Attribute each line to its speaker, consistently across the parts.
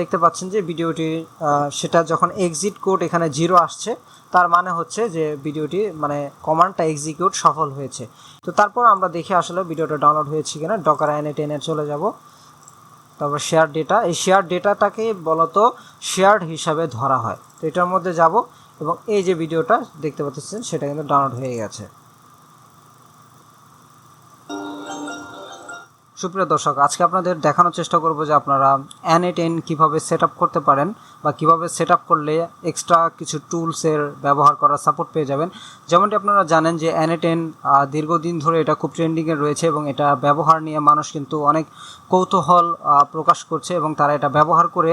Speaker 1: দেখতে পাচ্ছেন যে ভিডিওটি সেটা যখন এক্সিট কোড এখানে জিরো আসছে, তার মানে হচ্ছে যে ভিডিওটি মানে কমান্ডটা এক্সিকিউট সফল হয়েছে। তো তারপর আমরা দেখি আসলে ভিডিওটা ডাউনলোড হয়েছে কিনা ডকার এনে টেনে চলে যাব। তারপর শেয়ার ডেটা এই শেয়ার ডেটাটাকে বলত শেয়ার্ড হিসাবে ধরা হয়। তো এটার মধ্যে যাব এবং এই যে ভিডিওটা দেখতে পাচ্ছেন, সেটা কিন্তু ডাউনলোড হয়ে গেছে। সুপ্রিয় দর্শক, আজকে আপনাদের দেখানোর চেষ্টা করব যে আপনারা এন এ টেন কীভাবে সেট করতে পারেন বা কীভাবে সেট করলে এক্সট্রা কিছু টুলসের ব্যবহার করার সাপোর্ট পেয়ে যাবেন। যেমনটি আপনারা জানেন যে এন এ টেন দীর্ঘদিন ধরে এটা খুব ট্রেন্ডিংয়ে রয়েছে এবং এটা ব্যবহার নিয়ে মানুষ কিন্তু অনেক কৌতূহল প্রকাশ করছে এবং তারা এটা ব্যবহার করে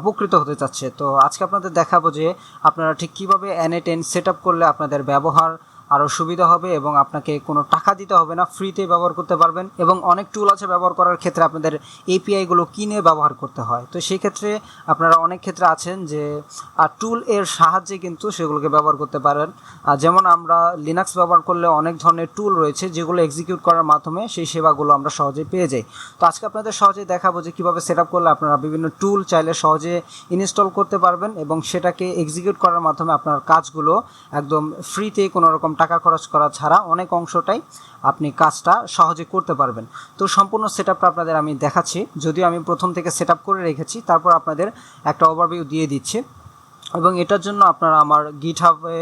Speaker 1: উপকৃত হতে চাচ্ছে। তো আজকে আপনাদের দেখাবো যে আপনারা ঠিক কীভাবে এন এ টেন সেট করলে আপনাদের ব্যবহার আরও সুবিধা হবে এবং আপনাকে কোনো টাকা দিতে হবে না ফ্রিতে ব্যবহার করতে পারবেন এবং অনেক টুল আছে ব্যবহার করার ক্ষেত্রে আপনাদের এপিআইগুলো কিনে ব্যবহার করতে হয়। তো সেই ক্ষেত্রে আপনারা অনেক ক্ষেত্রে আছেন যে টুল এর সাহায্যে কিন্তু সেগুলোকে ব্যবহার করতে পারেন। যেমন আমরা লিনাক্স ব্যবহার করলে অনেক ধরনের টুল রয়েছে যেগুলো এক্সিকিউট করার মাধ্যমে সেই সেবাগুলো আমরা সহজেই পেয়ে যাই। তো আজকে আপনাদের সহজেই দেখাবো যে কীভাবে সেট আপ করলে আপনারা বিভিন্ন টুল চাইলে সহজে ইনস্টল করতে পারবেন এবং সেটাকে এক্সিকিউট করার মাধ্যমে আপনার কাজগুলো একদম ফ্রিতে কোনো রকম টাকা খরচ করা ছাড়া অনেক অংশটাই আপনি কাজটা সহজে করতে পারবেন। তো সম্পূর্ণ সেট আপনাদের আমি দেখাচ্ছি। যদিও আমি প্রথম থেকে সেট করে রেখেছি, তারপর আপনাদের একটা ওভারভিউ দিয়ে দিচ্ছি। এবং এটার জন্য আপনারা আমার গিট হাবে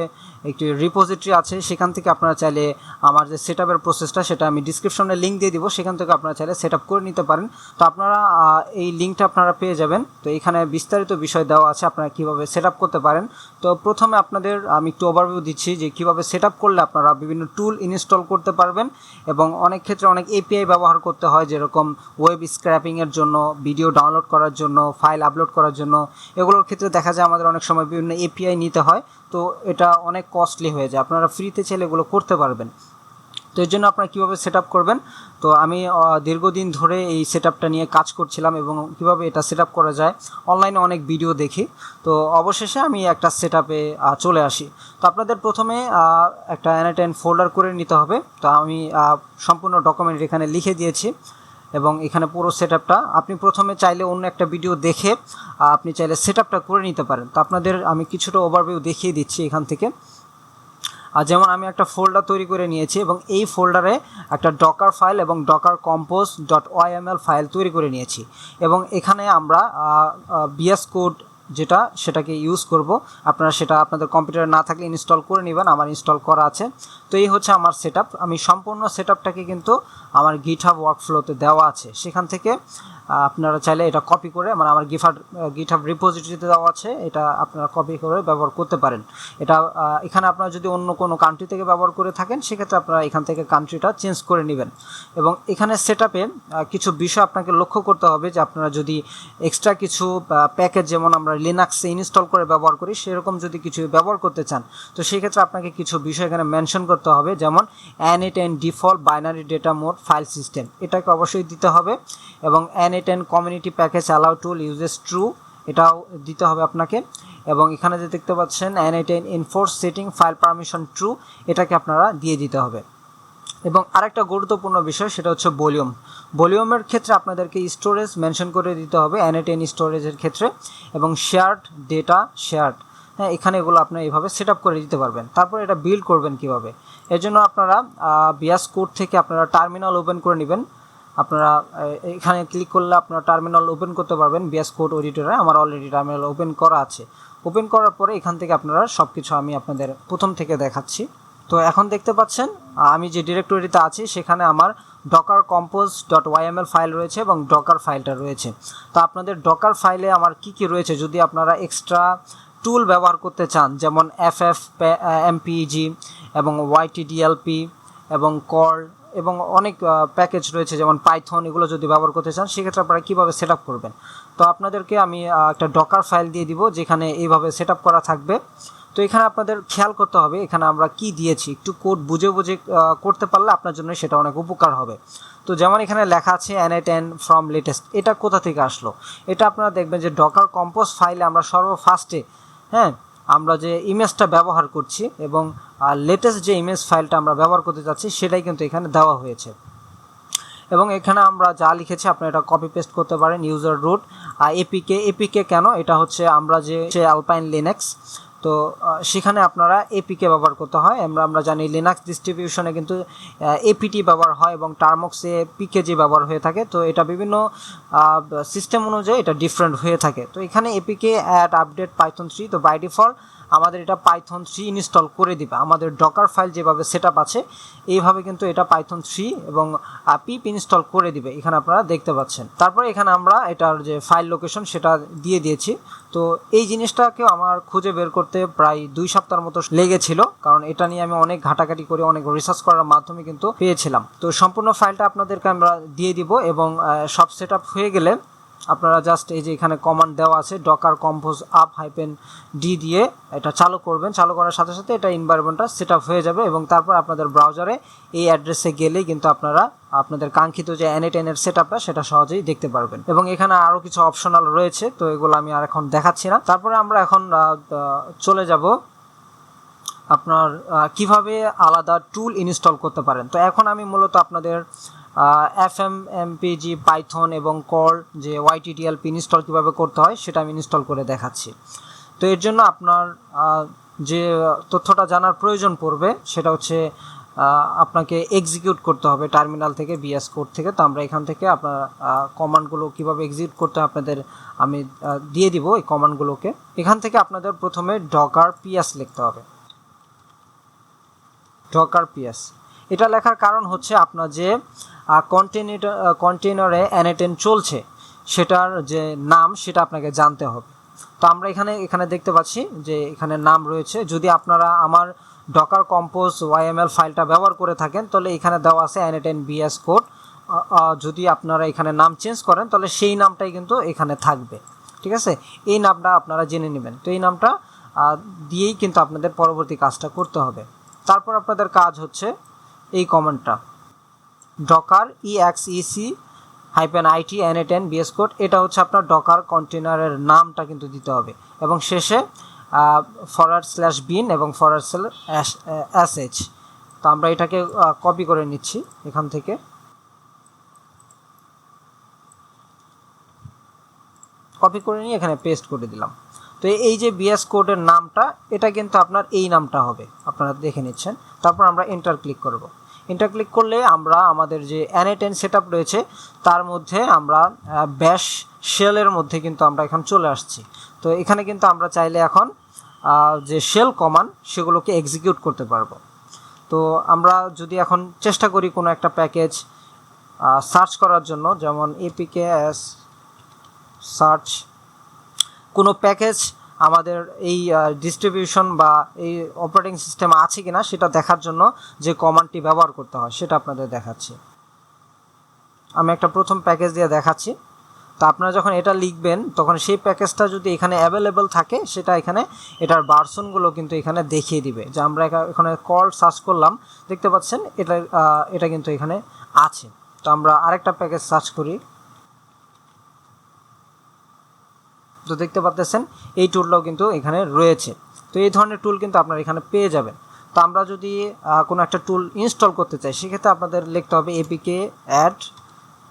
Speaker 1: একটি রিপোজিটরি আছে, সেখান থেকে আপনারা চাইলে আমার যে সেট আপের প্রসেসটা সেটা আমি ডিসক্রিপশনে লিঙ্ক দিয়ে দিব, সেখান থেকে আপনারা চাইলে সেট আপ করে নিতে পারেন। তো আপনারা এই লিঙ্কটা আপনারা পেয়ে যাবেন। তো এখানে বিস্তারিত বিষয় দেওয়া আছে, আপনারা কীভাবে সেট আপ করতে পারেন। তো প্রথমে আপনাদের আমি একটু ওভারভিউ দিচ্ছি যে কীভাবে সেট আপ করলে আপনারা বিভিন্ন টুল ইনস্টল করতে পারবেন এবং অনেক ক্ষেত্রে অনেক এপিআই ব্যবহার করতে হয়, যেরকম ওয়েব স্ক্র্যাপিংয়ের জন্য ভিডিও ডাউনলোড করার জন্য ফাইল আপলোড করার জন্য। এগুলোর ক্ষেত্রে দেখা যায় আমাদের অনেক সময় বিভিন্ন এপিআই নিতে হয়, তো এটা অনেক কস্টলি হয়ে যায়। আপনারা ফ্রিতে চাইলে এগুলো করতে পারবেন। তো এর জন্য আপনারা কীভাবে সেট করবেন? তো আমি দীর্ঘদিন ধরে এই সেট নিয়ে কাজ করছিলাম এবং কীভাবে এটা সেট করা যায় অনলাইনে অনেক ভিডিও দেখি। তো অবশেষে আমি একটা সেট চলে আসি। তো আপনাদের প্রথমে একটা অ্যানাটেন ফোল্ডার করে নিতে হবে। তো আমি সম্পূর্ণ ডকুমেন্ট এখানে লিখে দিয়েছি। এবং এখানে পুরো সেট আপনি প্রথমে চাইলে অন্য একটা ভিডিও দেখে আপনি চাইলে সেট করে নিতে পারেন। তো আপনাদের আমি কিছুটা ওভারভিউ দেখিয়ে দিচ্ছি এখান থেকে। আর যেমন আমি একটা ফোল্ডার তৈরি করে নিয়েছি এবং এই ফোল্ডারে একটা ডকার ফাইল এবং docker compose dot YML file তৈরি করে নিয়েছি। এবং এখানে আমরা বিএস কোড যেটা সেটাকে ইউজ করব। আপনারা সেটা আপনাদের কম্পিউটারে না থাকলে ইনস্টল করে নেবেন, আমার ইনস্টল করা আছে। তো এই হচ্ছে আমার সেট আমি সম্পূর্ণ সেট কিন্তু আমার গিটহাব ওয়ার্কফ্লোতে দেওয়া আছে। সেখান থেকে আপনারা চাইলে এটা কপি করে মানে আমার গিফার গিটহাব রিপোজিটরিতে দেওয়া আছে, এটা আপনারা কপি করে ব্যবহার করতে পারেন। এটা এখানে আপনারা যদি অন্য কোনো কান্ট্রি থেকে ব্যবহার করে থাকেন, সেক্ষেত্রে আপনারা এখান থেকে কান্ট্রিটা চেঞ্জ করে নেবেন। এবং এখানে সেট কিছু বিষয় আপনাকে লক্ষ্য করতে হবে যে আপনারা যদি এক্সট্রা কিছু প্যাকেজ যেমন আমরা লিনাক্সে ইনস্টল করে ব্যবহার করি, সেরকম যদি কিছু ব্যবহার করতে চান, তো সেক্ষেত্রে আপনাকে কিছু বিষয় এখানে মেনশন করতে হবে, যেমন N eight N default binary data mode file system এটাকে অবশ্যই দিতে হবে এবং N eight N community package allow tool uses true এটাও দিতে হবে আপনাকে। এবং এখানে যে দেখতে পাচ্ছেন N eight N enforce setting file permission true এটাকে আপনারা দিয়ে দিতে হবে। এবং আরেকটা গুরুত্বপূর্ণ বিষয়, সেটা হচ্ছে ভলিউম ভলিউমের ক্ষেত্রে আপনাদেরকে স্টোরেজ মেনশন করে দিতে হবে অ্যানেটেন স্টোরেজের ক্ষেত্রে। এবং শেয়ার্ড ডেটা শেয়ার্ড হ্যাঁ এখানে এগুলো আপনি এইভাবে সেট করে দিতে পারবেন। তারপর এটা বিল্ড করবেন কীভাবে? এর জন্য আপনারা বিয়াস কোড থেকে আপনারা টার্মিনাল ওপেন করে নেবেন। আপনারা এখানে ক্লিক করলে আপনারা টার্মিনাল ওপেন করতে পারবেন বিএস কোড এডিটরে আমার অলরেডি টার্মিনাল ওপেন করা আছে। ওপেন করার পরে এখান থেকে আপনারা সব কিছু আমি আপনাদের প্রথম থেকে দেখাচ্ছি। তো এখন দেখতে পাচ্ছেন, আমি যে ডিরেক্টরিতে আছি, সেখানে আমার docker compose dot YML file রয়েছে এবং ডকার ফাইলটা রয়েছে। তো আপনাদের ডকার ফাইলে আমার কি কি রয়েছে? যদি আপনারা এক্সট্রা টুল ব্যবহার করতে চান, যেমন এফ এফ এমপিজি এবং ওয়াইটিডিএলপি এবং কর্ল এবং অনেক প্যাকেজ রয়েছে, যেমন পাইথন এগুলো যদি ব্যবহার করতে চান, সেক্ষেত্রে আপনারা কীভাবে সেট আপ করবেন? তো আপনাদেরকে আমি একটা ডকার ফাইল দিয়ে দিব, যেখানে এইভাবে সেট আপ করা থাকবে। তো এখানে আপনাদের খেয়াল করতে হবে, এখানে আমরা কি দিয়েছি, একটু কোড বুঝে বুঝে করতে পারলে আপনার জন্য সেটা অনেক উপকার হবে। তো যেমন এখানে লেখা আছে N A ten from latest এটা কোথা থেকে আসলো? এটা আপনারা দেখবেন যে ডকার কম্পোজ ফাইলে আমরা সর্বফার্স্টে হ্যাঁ আমরা যে ইমেজটা ব্যবহার করছি এবং লেটেস্ট যে ইমেজ ফাইলটা আমরা ব্যবহার করতে চাচ্ছি সেটাই কিন্তু এখানে দেওয়া হয়েছে। এবং এখানে আমরা যা লিখেছি আপনি এটা কপি পেস্ট করতে পারেন ইউজার রুট এপিকে এপিকে কেন? এটা হচ্ছে আমরা যে অ্যালপাইন লিনেক্স তো সেখানে আপনারা এপিকে ব্যবহার করতে হয়। আমরা আমরা জানি লিনাক্স ডিস্ট্রিবিউশনে কিন্তু এপিটি ব্যবহার হয় এবং টার্মক্সে পিকেজি ব্যবহার হয়ে থাকে। তো, এটা বিভিন্ন সিস্টেম অনুযায়ী এটা ডিফারেন্ট হয়ে থাকে। তো, এখানে APK add update python three তো বাই ডিফল্ট আমাদের এটা পাইথন থ্রি ইনস্টল করে দিবে। আমাদের ডকার ফাইল যেভাবে সেট আছে, এইভাবে কিন্তু এটা পাইথন থ্রি এবং পিপ ইনস্টল করে দিবে। এখানে আপনারা দেখতে পাচ্ছেন। তারপরে এখানে আমরা এটার যে ফাইল লোকেশন সেটা দিয়ে দিয়েছি। তো এই জিনিসটাকেও আমার খুঁজে বের করতে প্রায় দুই সপ্তাহের মতো লেগেছিল, কারণ এটা নিয়ে আমি অনেক ঘাটাঘাটি করে, অনেক রিসার্চ করার মাধ্যমে কিন্তু পেয়েছিলাম। তো সম্পূর্ণ ফাইলটা আপনাদেরকে আমরা দিয়ে দিব এবং সব সেট হয়ে গেলে আপনারা জাস্ট এই যে এখানে কমান্ড দেওয়া আছে docker compose up hyphen D দিয়ে এটা চালু করবেন। চালু করার সাথে সাথে এটা এনভায়রনমেন্টটা সেট আপ হয়ে যাবে এবং তারপর আপনাদের ব্রাউজারে এই অ্যাড্রেসে গেলেই কিন্তু আপনারা আপনাদের কাঙ্ক্ষিত যে এনএটেনের সেট আপটা সেটা সহজেই দেখতে পারবেন। এবং এখানে আরও কিছু অপশনাল রয়েছে, তো এগুলো আমি আর এখন দেখাচ্ছি না। তারপরে আমরা এখন চলে যাব আপনার কীভাবে আলাদা টুল ইনস্টল করতে পারেন। তো এখন আমি মূলত আপনাদের এফ এম এমপিজি পাইথন এবং কল যে ওয়াইটিটিএলপি ইনস্টল কীভাবে করতে হয় সেটা আমি ইনস্টল করে দেখাচ্ছি। তো এর জন্য আপনার যে তথ্যটা জানার প্রয়োজন পড়বে সেটা হচ্ছে আপনাকে এক্সিকিউট করতে হবে টার্মিনাল থেকে বিএস কোড থেকে। তো আমরা এখান থেকে আপনার কমান্ডগুলো কীভাবে এক্সিকিউট করতে হয় আপনাদের আমি দিয়ে দিব এই কমান্ডগুলোকে এখান থেকে আপনাদের প্রথমে ডকার পিএস লিখতে হবে। ডকার পিএস এটা লেখার কারণ হচ্ছে আপনার যে কন্টেনার কন্টেনারে অ্যানেটেন চলছে, সেটার যে নাম সেটা আপনাকে জানতে হবে। তো আমরা এখানে এখানে দেখতে পাচ্ছি যে এখানে নাম রয়েছে। যদি আপনারা আমার ডকার কম্পোজ ওয়াইএমএল ফাইলটা ব্যবহার করে থাকেন, তাহলে এখানে দেওয়া আছে অ্যানেটেন বিএস কোড যদি আপনারা এখানে নাম চেঞ্জ করেন, তাহলে সেই নামটাই কিন্তু এখানে থাকবে। ঠিক আছে? এই নামটা আপনারা জেনে নেবেন। তো এই নামটা দিয়েই কিন্তু আপনাদের পরবর্তী কাজটা করতে হবে। তারপর আপনাদের কাজ হচ্ছে এই কমান্ডটা docker exec hyphen IT A ten BS code এটা হচ্ছে আপনার ডকার কন্টেনারের নামটা কিন্তু দিতে হবে। এবং শেষে ফরওয়ার্ড স্ল্যাশ বিন এবং ফরওয়ার্ড স্ল্যাশ এস এইচ তো আমরা এটাকে কপি করে নিচ্ছি এখান থেকে। কপি করে নিয়ে এখানে পেস্ট করে দিলাম। তো এই যে বিএস কোডের নামটা, এটা কিন্তু আপনার এই নামটা হবে। আপনারা দেখে নিচ্ছেন। তারপর আমরা এন্টার ক্লিক করব। এন্টার ক্লিক করলে আমরা আমাদের যে অ্যানেটেন সেট রয়েছে, তার মধ্যে আমরা ব্যাশ শেলের মধ্যে কিন্তু আমরা এখন চলে আসছি। তো এখানে কিন্তু আমরা চাইলে এখন যে শেল কমান সেগুলোকে এক্সিকিউট করতে পারব। তো আমরা যদি এখন চেষ্টা করি কোনো একটা প্যাকেজ সার্চ করার জন্য, যেমন এপিকে এস সার্চ কোনো প্যাকেজ আমাদের এই ডিস্ট্রিবিউশন বা এই অপারেটিং সিস্টেম আছে কিনা সেটা দেখার জন্য যে কমান্ডটি ব্যবহার করতে হয়, সেটা আপনাদের দেখাচ্ছি। আমি একটা প্রথম প্যাকেজ দিয়ে দেখাচ্ছি। তো আপনারা যখন এটা লিখবেন, তখন সেই প্যাকেজটা যদি এখানে অ্যাভেলেবেল থাকে, সেটা এখানে এটার বার্সনগুলো কিন্তু এখানে দেখিয়ে দিবে। যে আমরা এখা- এখানে কল সার্চ করলাম, দেখতে পাচ্ছেন, এটা এটা কিন্তু এখানে আছে। তো আমরা আরেকটা প্যাকেজ সার্চ করি। তো দেখতে পাচ্ছেন এই টুলটাও কিন্তু এখানে রয়েছে। তো এই ধরনের টুল কিন্তু আপনারা এখানে পেয়ে যাবেন। তো আমরা যদি কোনো একটা টুল ইনস্টল করতে চাই, সেক্ষেত্রে আপনাদের লিখতে হবে এপিকে অ্যাড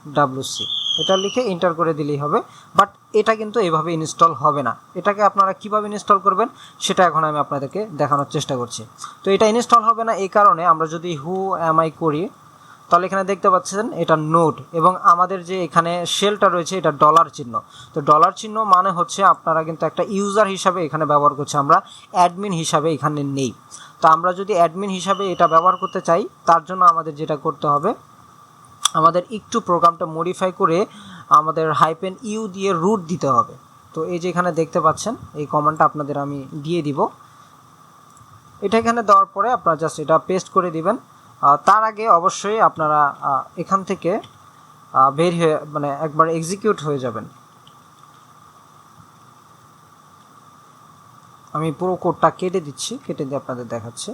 Speaker 1: ডাব্লুসি এটা লিখে এন্টার করে দিলেই হবে। বাট এটা কিন্তু এভাবে ইনস্টল হবে না। এটাকে আপনারা কীভাবে ইনস্টল করবেন, সেটা এখন আমি আপনাদেরকে দেখানোর চেষ্টা করছি। তো এটা ইনস্টল হবে না এই কারণে আমরা যদি হু এম আই করি তাহলে এখানে দেখতে পাচ্ছেন এটা নোট এবং আমাদের যে এখানে শেলটা রয়েছে এটা ডলার চিহ্ন। তো ডলার চিহ্ন মানে হচ্ছে আপনারা কিন্তু একটা ইউজার হিসাবে এখানে ব্যবহার করছি আমরা অ্যাডমিন হিসাবে এখানে নেই। তো আমরা যদি অ্যাডমিন হিসাবে এটা ব্যবহার করতে চাই, তার জন্য আমাদের যেটা করতে হবে, আমাদের একটু প্রোগ্রামটা মডিফাই করে আমাদের হাইপেন ইউ দিয়ে রুট দিতে হবে। তো এই যে এখানে দেখতে পাচ্ছেন, এই কমান্ডটা আপনাদের আমি দিয়ে দিব। এটা এখানে দেওয়ার পরে আপনারা জাস্ট এটা পেস্ট করে দিবেন। তার আগে অবশ্যই আপনারা এখান থেকে বের হয়ে মানে একবার এক্সিকিউট হয়ে যাবেন। আমি পুরো কোডটা কেটে দিচ্ছি, কেটে দিয়ে আপনাদের দেখাচ্ছি।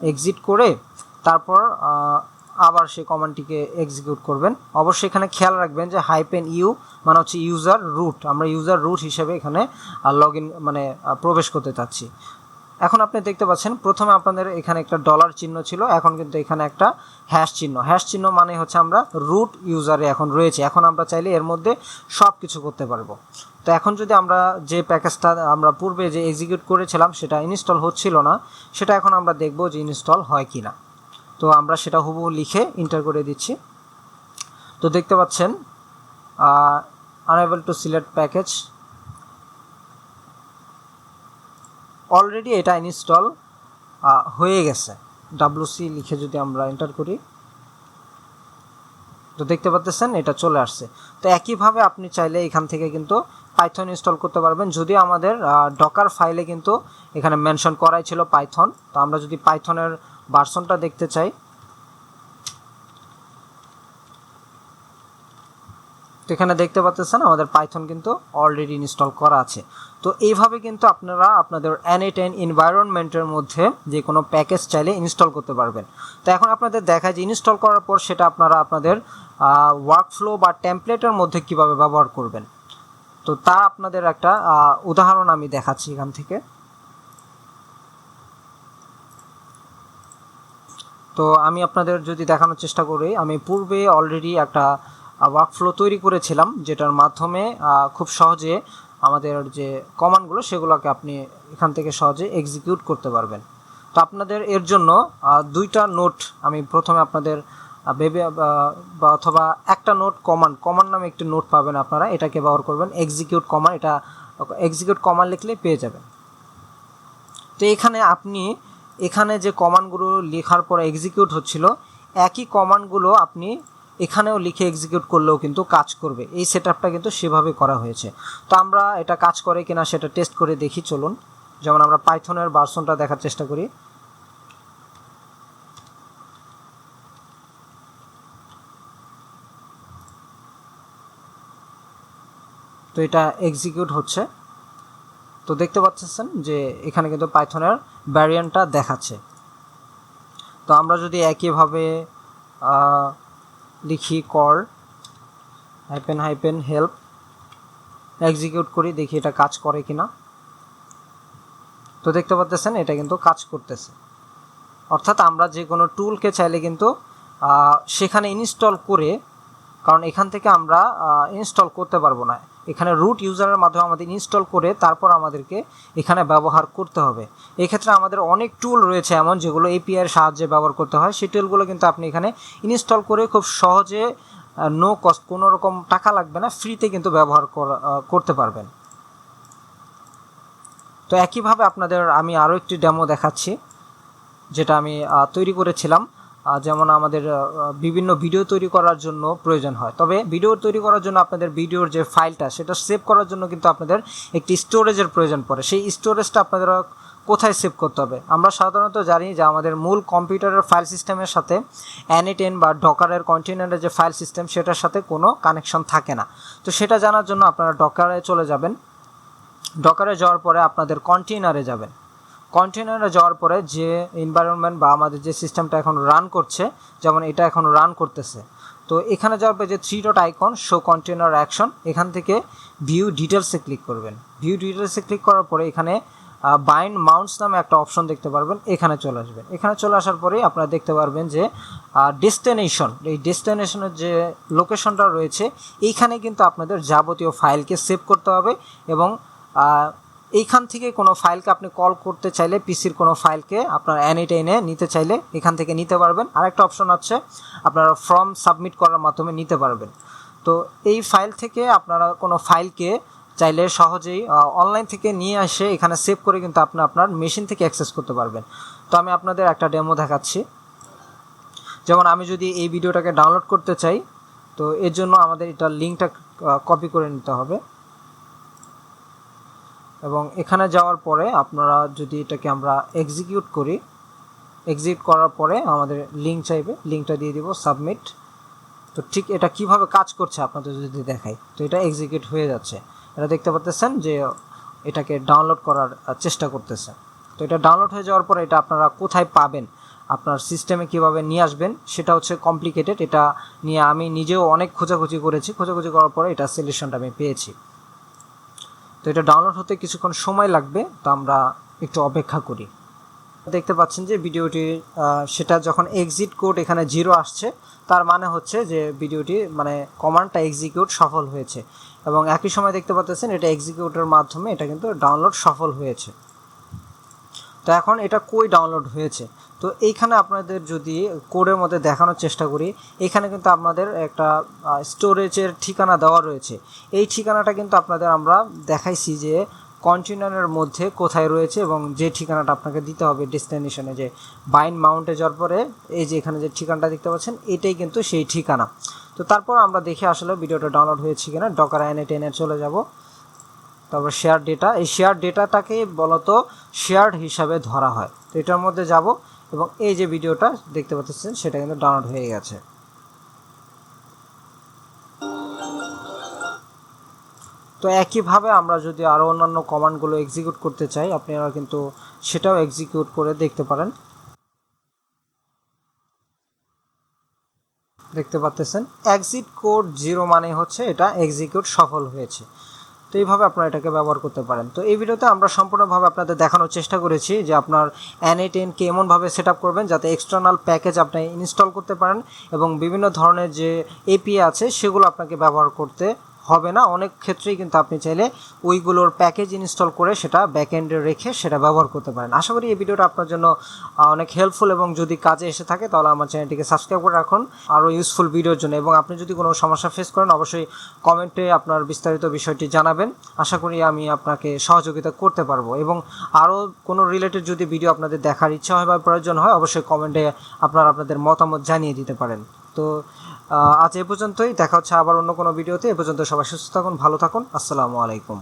Speaker 1: এক্সিট করে তারপর আবার সেই কমান্ডটিকে এক্সিকিউট করবেন। অবশ্যই এখানে খেয়াল রাখবেন যে হাইপেন ইউ মানে হচ্ছে ইউজার রুট আমরা ইউজার রুট হিসেবে এখানে লগ মানে প্রবেশ করতে চাচ্ছি। এখন আপনি দেখতে পাচ্ছেন, প্রথমে আপনাদের এখানে একটা ডলার চিহ্ন ছিল, এখন কিন্তু এখানে একটা হ্যাশ চিহ্ন। হ্যাশ চিহ্ন মানে হচ্ছে আমরা রুট ইউজারে এখন রয়েছে। এখন আমরা চাইলে এর মধ্যে সব কিছু করতে পারব। তো এখন যদি আমরা যে প্যাকেজটা আমরা পূর্বে যে এক্সিকিউট করেছিলাম, সেটা ইনস্টল হচ্ছিল না, সেটা এখন আমরা দেখব যে ইনস্টল হয় কি না তো আমরা সেটা হুবহু লিখে ইন্টার করে দিচ্ছি। তো দেখতে পাচ্ছেন unable to select package already এটা ইনস্টল হয়ে গেছে। ডাব্লুসি লিখে যদি আমরা এন্টার করি, তো দেখতে পাচ্ছেন এটা চলে আসছে। তো একইভাবে আপনি চাইলে এখান থেকে কিন্তু পাইথন ইনস্টল করতে পারবেন। যদিও আমাদের ডকার ফাইলে কিন্তু এখানে মেনশন করাই ছিল পাইথন তো আমরা যদি পাইথনের ভার্সনটা দেখতে চাই তো এখানে দেখতে পাচ্ছেন আমাদের পাইথন কিন্তু অলরেডি ইনস্টল করা আছে। তো এইভাবে কিন্তু আপনারা আপনাদের টেন এনভায়রনমেন্টের মধ্যে যে কোনো প্যাকেজ চাইলে ইনস্টল করতে পারবেন। তো এখন আপনাদের দেখায় যে ইনস্টল করার পর সেটা আপনারা আপনাদের ওয়ার্কফ্লো বা টেমপ্লেটের মধ্যে কীভাবে ব্যবহার করবেন। তো তা আপনাদের একটা উদাহরণ আমি দেখাচ্ছি এখান থেকে। তো আমি আপনাদের যদি দেখানোর চেষ্টা করি, আমি পূর্বে অলরেডি একটা ওয়ার্কফ্লো তৈরি করেছিলাম, যেটার মাধ্যমে খুব সহজে আমাদের যে কমান্ডগুলো সেগুলোকে আপনি এখান থেকে সহজে এক্সিকিউট করতে পারবেন। তো আপনাদের এর জন্য দুইটা নোট আমি প্রথমে আপনাদের ভেবে বা অথবা একটা নোট কমান্ড কমান্ড নামে একটি নোট পাবেন আপনারা, এটাকে ব্যবহার করবেন এক্সিকিউট কমান্ড এটা এক্সিকিউট কমান্ড লিখলে পেয়ে যাবেন। তো এখানে আপনি, এখানে যে কমান্ডগুলো লেখার পরে এক্সিকিউট হচ্ছিল, একই কমান্ডগুলো আপনি এখানেও লিখে এক্সিকিউট করলেও কিন্তু কাজ করবে। এই সেট কিন্তু সেভাবে করা হয়েছে। তো আমরা এটা কাজ করে কিনা সেটা টেস্ট করে দেখি, চলুন। যেমন আমরা পাইথনের ভার্সনটা দেখার চেষ্টা করি। তো এটা এক্সিকিউট হচ্ছে। তো দেখতে পাচ্ছেন যে এখানে কিন্তু পাইথনের ভ্যারিয়েন্টটা দেখাচ্ছে। তো আমরা যদি একইভাবে লিখি কর হাইপেন হাইপেন হেল্প এক্সিকিউট করি, দেখি এটা কাজ করে কিনা। তো দেখতে পাচ্ছেন এটা কিন্তু কাজ করতেছে। অর্থাৎ আমরা যে কোনো টুলকে চাইলে কিন্তু সেখানে ইনস্টল করে, কারণ এখান থেকে আমরা ইনস্টল করতে পারব না। এখানে রুট ইউজারের মাধ্যমে আমাদের ইনস্টল করে তারপর আমাদেরকে এখানে ব্যবহার করতে হবে। এক্ষেত্রে আমাদের অনেক টুল রয়েছে এমন যেগুলো এপিআইয়ের সাহায্যে ব্যবহার করতে হয়। সেই টুলগুলো কিন্তু আপনি এখানে ইনস্টল করে খুব সহজে নো কস্ট কোনো রকম টাকা লাগবে না ফ্রিতে কিন্তু ব্যবহার করতে পারবেন। তো একইভাবে আপনাদের আমি আরও একটি ডেমো দেখাচ্ছি, যেটা আমি তৈরি করেছিলাম। যেমন আমাদের বিভিন্ন ভিডিও তৈরি করার জন্য প্রয়োজন হয়। তবে ভিডিও তৈরি করার জন্য আপনাদের ভিডিওর যে ফাইলটা সেটা সেভ করার জন্য কিন্তু আপনাদের একটি স্টোরেজের প্রয়োজন পড়ে। সেই স্টোরেজটা আপনাদের কোথায় সেভ করতে হবে? আমরা সাধারণত জানি যে আমাদের মূল কম্পিউটারের ফাইল সিস্টেমের সাথে অ্যানিটেন বা ডকারের কন্টেনারের যে ফাইল সিস্টেম সেটার সাথে কোনো কানেকশন থাকে না। তো সেটা জানার জন্য আপনারা ডকারে চলে যাবেন। ডকারে যাওয়ার পরে আপনাদের কন্টেনারে যাবেন। কন্টেনারে যাওয়ার পরে যে এনভায়রনমেন্ট বা আমাদের যে সিস্টেমটা এখন রান করছে, যেমন এটা এখন রান করতেছে। তো এখানে যাওয়ার পরে যে three dot icon show container action এখান থেকে ভিউ ডিটেলসে ক্লিক করবেন। ভিউ ডিটেলসে ক্লিক করার পরে এখানে বাইন্ড মাউন্টস নামে একটা অপশন দেখতে পারবেন, এখানে চলে আসবেন। এখানে চলে আসার পরেই আপনারা দেখতে পারবেন যে ডেস্টিনেশন এই ডেস্টিনেশনের যে লোকেশনটা রয়েছে, এইখানে কিন্তু আপনাদের যাবতীয় ফাইলকে সেভ করতে হবে এবং এইখান থেকে কোনো ফাইলকে আপনি কল করতে চাইলে, পিসির কোনো ফাইলকে আপনার অ্যানিটাইনে নিতে চাইলে এখান থেকে নিতে পারবেন। আরেকটা অপশন আছে, আপনারা ফর্ম সাবমিট করার মাধ্যমে নিতে পারবেন। তো এই ফাইল থেকে আপনারা কোনো ফাইলকে চাইলে সহজেই অনলাইন থেকে নিয়ে আসে এখানে সেভ করে কিন্তু আপনি আপনার মেশিন থেকে অ্যাক্সেস করতে পারবেন। তো আমি আপনাদের একটা ডেমো দেখাচ্ছি। যেমন আমি যদি এই ভিডিওটাকে ডাউনলোড করতে চাই, তো এর জন্য আমাদের এটা লিঙ্কটা কপি করে নিতে হবে। এবং এখানে যাওয়ার পরে আপনারা যদি এটাকে আমরা এক্সিকিউট করি এক্সিকিউট করার পরে আমাদের লিঙ্ক চাইবে লিঙ্কটা দিয়ে দিব সাবমিট তো ঠিক এটা কীভাবে কাজ করছে আপনাদের যদি দেখাই, তো এটা এক্সিকিউট হয়ে যাচ্ছে। এটা দেখতে পাচ্ছেন যে এটাকে ডাউনলোড করার চেষ্টা করতেছে। তো এটা ডাউনলোড হয়ে যাওয়ার পরে এটা আপনারা কোথায় পাবেন, আপনার সিস্টেমে কীভাবে নিয়ে আসবেন, সেটা হচ্ছে কমপ্লিকেটেড এটা নিয়ে আমি নিজেও অনেক খোঁজাখুঁজি করেছি। খোঁজাখুঁজি করার পরে এটা সলিউশনটা আমি পেয়েছি। তো এটা ডাউনলোড হতে কিছুক্ষণ সময় লাগবে, তো আমরা একটু অপেক্ষা করি। দেখতে পাচ্ছেন যে ভিডিওটি সেটা যখন এক্সিট কোড এখানে জিরো আসছে, তার মানে হচ্ছে যে ভিডিওটি মানে কমান্ডটা এক্সিকিউট সফল হয়েছে। এবং একই সময় দেখতে পাচ্ছেন এটা এক্সিকিউটের মাধ্যমে এটা কিন্তু ডাউনলোড সফল হয়েছে। তো এখন এটা কই ডাউনলোড হয়েছে? তো এইখানে আপনাদের যদি কোডের মধ্যে দেখানোর চেষ্টা করি, এখানে কিন্তু আপনাদের একটা স্টোরেজের ঠিকানা দেওয়া রয়েছে। এই ঠিকানাটা কিন্তু আপনাদের আমরা দেখাইছি যে কন্টেনারের মধ্যে কোথায় রয়েছে এবং যে ঠিকানাটা আপনাকে দিতে হবে ডেস্টিনেশনে যে বাইন মাউন্টে যাওয়ার পরে এই যে এখানে যে ঠিকানাটা দেখতে পাচ্ছেন, এটাই কিন্তু সেই ঠিকানা। তো তারপর আমরা দেখে আসলে ভিডিওটা ডাউনলোড হয়েছে কিনা ডকার এনে টেনে চলে যাব। তারপর শেয়ার ডেটা এই শেয়ার ডেটাটাকে বলত শেয়ার্ড হিসাবে ধরা হয়। তো এটার মধ্যে যাব। এবং এই যে ভিডিওটা দেখতে পাচ্ছেন, সেটা কিন্তু ডাউনলোড হয়ে গেছে। তো একইভাবে আমরা যদি আরও অন্যান্য কমান্ডগুলো এক্সিকিউট করতে চাই, আপনারা কিন্তু সেটাও এক্সিকিউট করে দেখতে পারেন। দেখতে পাচ্ছেন এক্সিট কোড জিরো মানে হচ্ছে এটা এক্সিকিউট সফল হয়েছে। তো এইভাবে আপনারা এটাকে ব্যবহার করতে পারেন। তো এই ভিডিওতে আমরা সম্পূর্ণভাবে আপনাদের দেখানোর চেষ্টা করেছি যে আপনার এনএ টেনকে এমনভাবে সেট আপ করবেন যাতে এক্সটার্নাল প্যাকেজ আপনি ইনস্টল করতে পারেন এবং বিভিন্ন ধরনের যে এপিএ আছে, সেগুলো আপনাকে ব্যবহার করতে হবে না। অনেক ক্ষেত্রেই কিন্তু আপনি চাইলে ওইগুলোর প্যাকেজ ইনস্টল করে সেটা ব্যাকএন্ডে রেখে সেটা ব্যবহার করতে পারেন। আশা করি এই ভিডিওটা আপনার জন্য অনেক হেল্পফুল এবং যদি কাজে এসে থাকে তাহলে আমার চ্যানেলটিকে সাবস্ক্রাইব করে রাখুন। আরও ইউজফুল ভিডিওর জন্য এবং আপনি যদি কোনো সমস্যা ফেস করেন অবশ্যই কমেন্টে আপনার বিস্তারিত বিষয়টি জানাবেন। আশা করি আমি আপনাকে সহযোগিতা করতে পারব এবং আরও কোনো রিলেটেড যদি ভিডিও আপনাদের দেখার ইচ্ছা হয় বা প্রয়োজন হয়, অবশ্যই কমেন্টে আপনারা আপনাদের মতামত জানিয়ে দিতে পারেন। তো আজ এ পর্যন্তই। দেখা হচ্ছে আবার অন্য কোনো ভিডিওতে। এ পর্যন্ত সবাই সুস্থ থাকুন, ভালো থাকুন। আসসালামু আলাইকুম।